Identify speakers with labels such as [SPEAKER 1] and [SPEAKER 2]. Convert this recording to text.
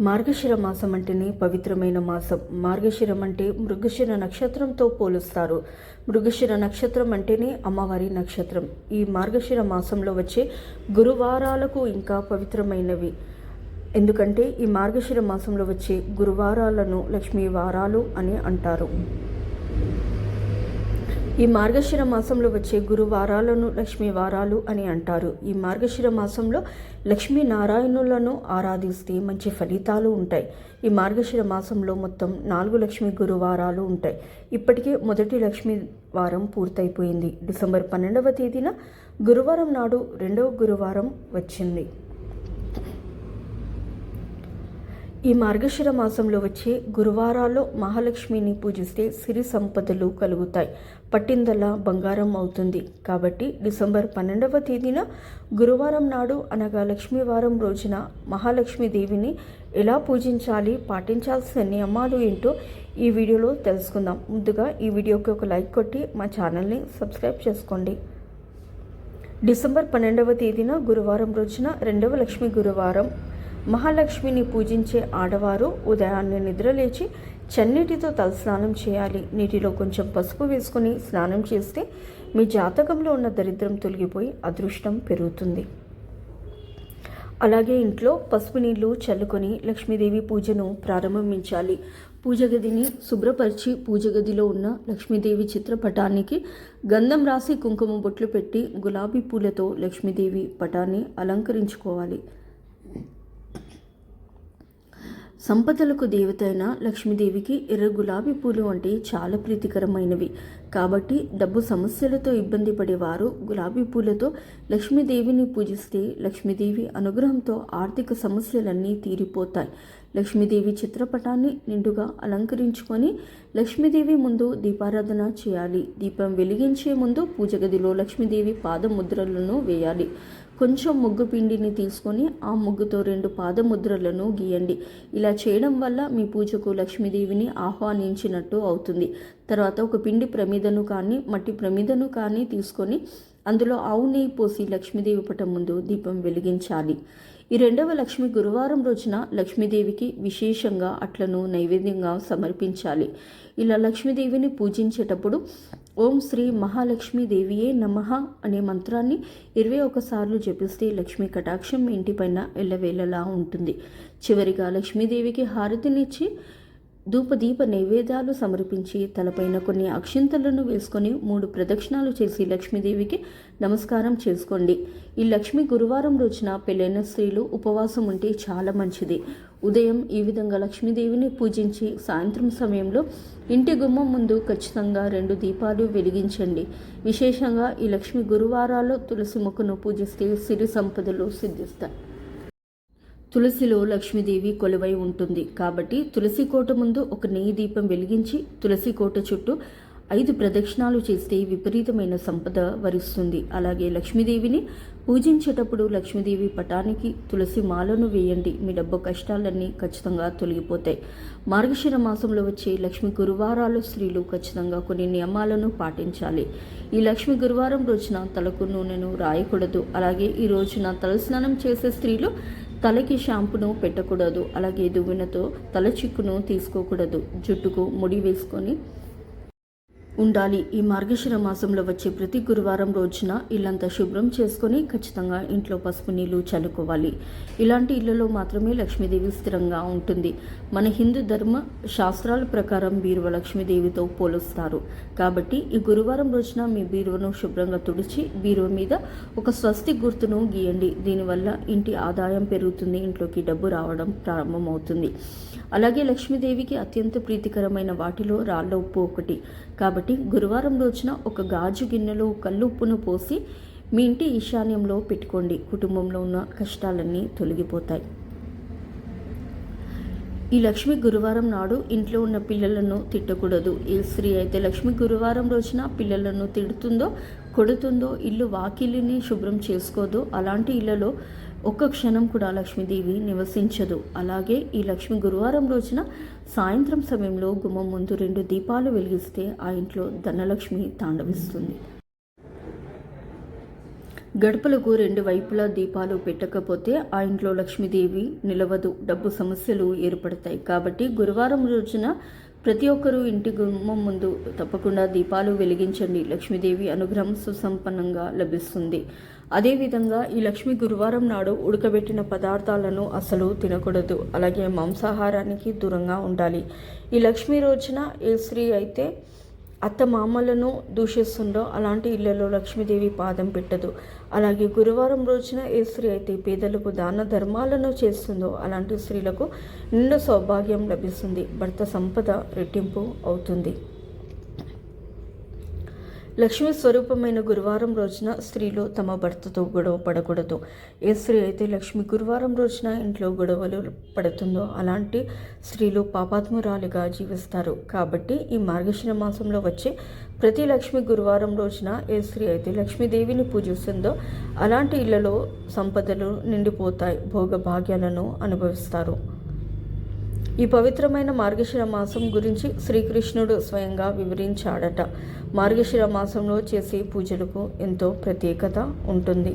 [SPEAKER 1] మార్గశిర మాసం అంటేనే పవిత్రమైన మాసం. మార్గశిరం అంటే మృగశిర నక్షత్రంతో పోలుస్తారు. మృగశిర నక్షత్రం అంటేనే అమ్మవారి నక్షత్రం. ఈ మార్గశిర మాసంలో వచ్చే గురువారాలకు ఇంకా పవిత్రమైనవి. ఎందుకంటే ఈ మార్గశిర మాసంలో వచ్చే గురువారాలను లక్ష్మీ వారాలు అని అంటారు. ఈ మార్గశిర మాసంలో వచ్చే గురువారాలను లక్ష్మీ వారాలు అని అంటారు. ఈ మార్గశిర మాసంలో లక్ష్మీ నారాయణులను ఆరాధిస్తే మంచి ఫలితాలు ఉంటాయి. ఈ మార్గశిర మాసంలో మొత్తం నాలుగు లక్ష్మీ గురువారాలు ఉంటాయి. ఇప్పటికే మొదటి లక్ష్మీ వారం పూర్తయిపోయింది. డిసెంబర్ పన్నెండవ తేదీన గురువారం నాడు రెండవ గురువారం వచ్చింది. ఈ మార్గశిర మాసంలో వచ్చే గురువారాల్లో మహాలక్ష్మిని పూజిస్తే సిరి సంపదలు కలుగుతాయి. పట్టిందల్లా బంగారం అవుతుంది. కాబట్టి డిసెంబర్ పన్నెండవ తేదీన గురువారం నాడు అనగా లక్ష్మీవారం రోజున మహాలక్ష్మీదేవిని ఎలా పూజించాలి పాటించాల్సిన నియమాలు ఏంటో ఈ వీడియోలో తెలుసుకుందాం. ముందుగా ఈ వీడియోకి ఒక లైక్ కొట్టి మా ఛానల్ని సబ్స్క్రైబ్ చేసుకోండి. డిసెంబర్ పన్నెండవ తేదీన గురువారం రోజున రెండవ లక్ష్మీ గురువారం మహాలక్ష్మిని పూజించే ఆడవారు ఉదయాన్నే నిద్రలేచి చన్నీటితో తలస్నానం చేయాలి. నీటిలో కొంచెం పసుపు వేసుకుని స్నానం చేస్తే మీ జాతకంలో ఉన్న దరిద్రం తొలగిపోయి అదృష్టం పెరుగుతుంది. అలాగే ఇంట్లో పసుపు నీళ్ళు చల్లుకొని లక్ష్మీదేవి పూజను ప్రారంభించాలి. పూజ గదిని శుభ్రపరిచి పూజ గదిలో ఉన్న లక్ష్మీదేవి చిత్రపటానికి గంధం రాసి కుంకుమ బొట్లు పెట్టి గులాబీ పూలతో లక్ష్మీదేవి పటాన్ని అలంకరించుకోవాలి. సంపదలకు దేవత అయిన లక్ష్మీదేవికి ఎర్ర గులాబీ పూలు అంటే చాలా ప్రీతికరమైనవి. కాబట్టి డబ్బు సమస్యలతో ఇబ్బంది పడేవారు గులాబీ పూలతో లక్ష్మీదేవిని పూజిస్తే లక్ష్మీదేవి అనుగ్రహంతో ఆర్థిక సమస్యలన్నీ తీరిపోతాయి. లక్ష్మీదేవి చిత్రపటాన్ని నిండుగా అలంకరించుకొని లక్ష్మీదేవి ముందు దీపారాధన చేయాలి. దీపం వెలిగించే ముందు పూజ గదిలో లక్ష్మీదేవి పాదముద్రలను వేయాలి. కొంచెం ముగ్గు పిండిని తీసుకొని ఆ ముగ్గుతో రెండు పాదముద్రలను గీయండి. ఇలా చేయడం వల్ల మీ పూజకు లక్ష్మీదేవిని ఆహ్వానించినట్టు అవుతుంది. తర్వాత ఒక పిండి ప్రమిదను కానీ మట్టి ప్రమిదను కానీ తీసుకొని అందులో ఆవు నెయ్యి పోసి లక్ష్మీదేవి పటం ముందు దీపం వెలిగించాలి. ఈ రెండవ లక్ష్మి గురువారం రోజున లక్ష్మీదేవికి విశేషంగా అట్లను నైవేద్యంగా సమర్పించాలి. ఇలా లక్ష్మీదేవిని పూజించేటప్పుడు ఓం శ్రీ మహాలక్ష్మీదేవియే నమ అనే మంత్రాన్ని ఇరవై ఒకసార్లు జపిస్తే లక్ష్మీ కటాక్షం ఇంటిపైన ఎల్లవేళలా ఉంటుంది. చివరిగా లక్ష్మీదేవికి హారతినిచ్చి ధూపదీప నైవేద్యాలు సమర్పించి తలపైన కొన్ని అక్షింతలను వేసుకొని మూడు ప్రదక్షిణాలు చేసి లక్ష్మీదేవికి నమస్కారం చేసుకోండి. ఈ లక్ష్మీ గురువారం రోజున పెళ్ళైన స్త్రీలు ఉపవాసం ఉంటే చాలా మంచిది. ఉదయం ఈ విధంగా లక్ష్మీదేవిని పూజించి సాయంత్రం సమయంలో ఇంటి గుమ్మం ముందు ఖచ్చితంగా రెండు దీపాలు వెలిగించండి. విశేషంగా ఈ లక్ష్మి గురువారాల్లో తులసి మొక్కను పూజిస్తే సిరి సంపదలు సిద్ధిస్తాయి. తులసిలో లక్ష్మీదేవి కొలువై ఉంటుంది. కాబట్టి తులసి కోట ముందు ఒక నెయ్యి దీపం వెలిగించి తులసి కోట చుట్టూ ఐదు ప్రదక్షిణాలు చేస్తే విపరీతమైన సంపద వరిస్తుంది. అలాగే లక్ష్మీదేవిని పూజించేటప్పుడు లక్ష్మీదేవి పటానికి తులసి మాలను వేయండి. మీ డబ్బు కష్టాలన్నీ ఖచ్చితంగా తొలగిపోతాయి. మార్గశిర మాసంలో వచ్చే లక్ష్మి గురువారాలు స్త్రీలు ఖచ్చితంగా కొన్ని నియమాలను పాటించాలి. ఈ లక్ష్మి గురువారం రోజున తలకు నూనెను రాయకూడదు. అలాగే ఈ రోజున తలస్నానం చేసే స్త్రీలు తలకి షాంపును పెట్టకూడదు అలాగే దువ్వెనతో తల చిక్కును తీసుకోకూడదు. జుట్టుకు ముడి వేసుకొని ఉండాలి. ఈ మార్గశిర మాసంలో వచ్చే ప్రతి గురువారం రోజున ఇల్లంతా శుభ్రం చేసుకొని ఖచ్చితంగా ఇంట్లో పసుపు నీళ్ళు చల్లుకోవాలి. ఇలాంటి ఇళ్ళలో మాత్రమే లక్ష్మీదేవి స్థిరంగా ఉంటుంది. మన హిందూ ధర్మ శాస్త్రాల ప్రకారం బీరువ లక్ష్మీదేవితో పోలుస్తారు. కాబట్టి ఈ గురువారం రోజున మీ బీరువను శుభ్రంగా తుడిచి బీరువ మీద ఒక స్వస్తి గుర్తును గీయండి. దీనివల్ల ఇంటి ఆదాయం పెరుగుతుంది ఇంట్లోకి డబ్బు రావడం ప్రారంభమవుతుంది. అలాగే లక్ష్మీదేవికి అత్యంత ప్రీతికరమైన వాటిలో రాళ్ళ ఉప్పు ఒకటి. కాబట్టి గురువారం రోజున ఒక గాజు గిన్నెలో కల్లుప్పును పోసి మీ ఇంటి ఈశాన్యంలో పెట్టుకోండి. కుటుంబంలో ఉన్న కష్టాలన్నీ తొలగిపోతాయి. ఈ లక్ష్మి గురువారం నాడు ఇంట్లో ఉన్న పిల్లలను తిట్టకూడదు. ఏ స్త్రీ అయితే లక్ష్మి గురువారం రోజున పిల్లలను తిడుతుందో కొడుతుందో ఇల్లు వాకిలిని శుభ్రం చేసుకోదో అలాంటి ఇళ్ళలో ఒక్క క్షణం కూడా లక్ష్మీదేవి నివసించదు. అలాగే ఈ లక్ష్మి గురువారం రోజున సాయంత్రం సమయంలో గుమ్మం ముందు రెండు దీపాలు వెలిగిస్తే ఆ ఇంట్లో ధనలక్ష్మి తాండవిస్తుంది. గడపలకు రెండు వైపులా దీపాలు పెట్టకపోతే ఆ ఇంట్లో లక్ష్మీదేవి నిలవదు. డబ్బు సమస్యలు ఏర్పడతాయి. కాబట్టి గురువారం రోజున ప్రతి ఒక్కరూ ఇంటి గుమ్మం ముందు తప్పకుండా దీపాలు వెలిగించండి. లక్ష్మీదేవి అనుగ్రహం సుసంపన్నంగా లభిస్తుంది. అదేవిధంగా ఈ లక్ష్మి గురువారం నాడు ఉడకబెట్టిన పదార్థాలను అసలు తినకూడదు. అలాగే మాంసాహారానికి దూరంగా ఉండాలి. ఈ లక్ష్మీ రోజున ఏ స్త్రీ అయితే అత్త మామలను దూషిస్తుండో అలాంటి ఇళ్ళలో లక్ష్మీదేవి పాదం పెట్టదు. అలాగే గురువారం రోజున ఏ స్త్రీ అయితే పేదలకు దాన ధర్మాలను చేస్తుందో అలాంటి స్త్రీలకు నిండు సౌభాగ్యం లభిస్తుంది. భర్త సంపద రెట్టింపు అవుతుంది. లక్ష్మీ స్వరూపమైన గురువారం రోజున స్త్రీలు తమ భర్తతో గొడవ పడకూడదు. ఏ స్త్రీ అయితే లక్ష్మి గురువారం రోజున ఇంట్లో గొడవలు పడుతుందో అలాంటి స్త్రీలు పాపాత్మురాలిగా జీవిస్తారు. కాబట్టి ఈ మార్గశిర మాసంలో వచ్చే ప్రతి లక్ష్మి గురువారం రోజున ఏ స్త్రీ అయితే లక్ష్మీదేవిని పూజిస్తుందో అలాంటి ఇళ్ళలో సంపదలు నిండిపోతాయి. భోగభాగ్యాలను అనుభవిస్తారు. ఈ పవిత్రమైన మార్గశిర మాసం గురించి శ్రీకృష్ణుడు స్వయంగా వివరించాడట. మార్గశిర మాసంలో చేసే పూజలకు ఎంతో ప్రత్యేకత ఉంటుంది.